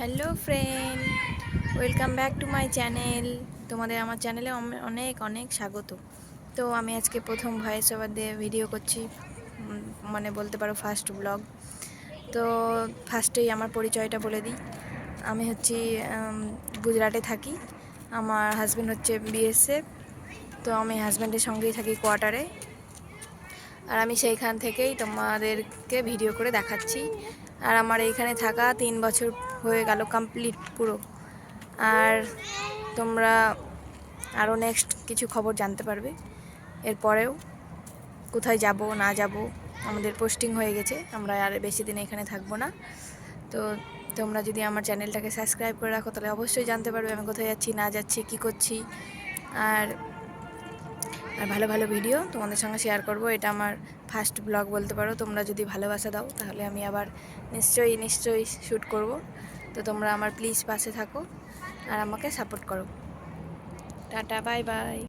Hello friend, welcome back to my channel. তোমাদের আমার চ্যানেলে অনেক অনেক স্বাগত। তো আমি আজকে প্রথম ভয়েস ওভার দিয়ে ভিডিও করছি মানে বলতে পারো ফার্স্ট ব্লগ তো ফার্স্টেই আমার পরিচয়টা বলে দিই। আমি হচ্ছি গুজরাটে থাকি। আমার হাজব্যান্ড হচ্ছে বিএসএফ তো আমি হাজব্যান্ডের সঙ্গেই থাকি কোয়ার্টারে আর আমি সেইখান থেকেই তোমাদেরকে ভিডিও করে দেখাচ্ছি। আর আমার এইখানে থাকা তিন বছর হয়ে গেল কমপ্লিট পুরো। আর তোমরা আরও নেক্সট কিছু খবর জানতে পারবে। এরপরেও কোথায় যাব, না যাব, আমাদের পোস্টিং হয়ে গেছে। আমরা আর বেশি দিন এখানে থাকব না। তো তোমরা যদি আমার চ্যানেলটাকে সাবস্ক্রাইব করে রাখো, তাহলে অবশ্যই জানতে পারবে আমি কোথায় যাচ্ছি, না যাচ্ছি, কী করছি। আর আর ভালো ভালো ভিডিও তোমাদের সঙ্গে শেয়ার করব। এটা আমার ফার্স্ট ব্লগ বলতে পারো। তোমরা যদি ভালোবাসা দাও, তাহলে আমি আবার নিশ্চয়ই নিশ্চয়ই শ্যুট করব। তো তোমরা আমার প্লিজ পাশে থাকো আর আমাকে সাপোর্ট করো। Tata bye bye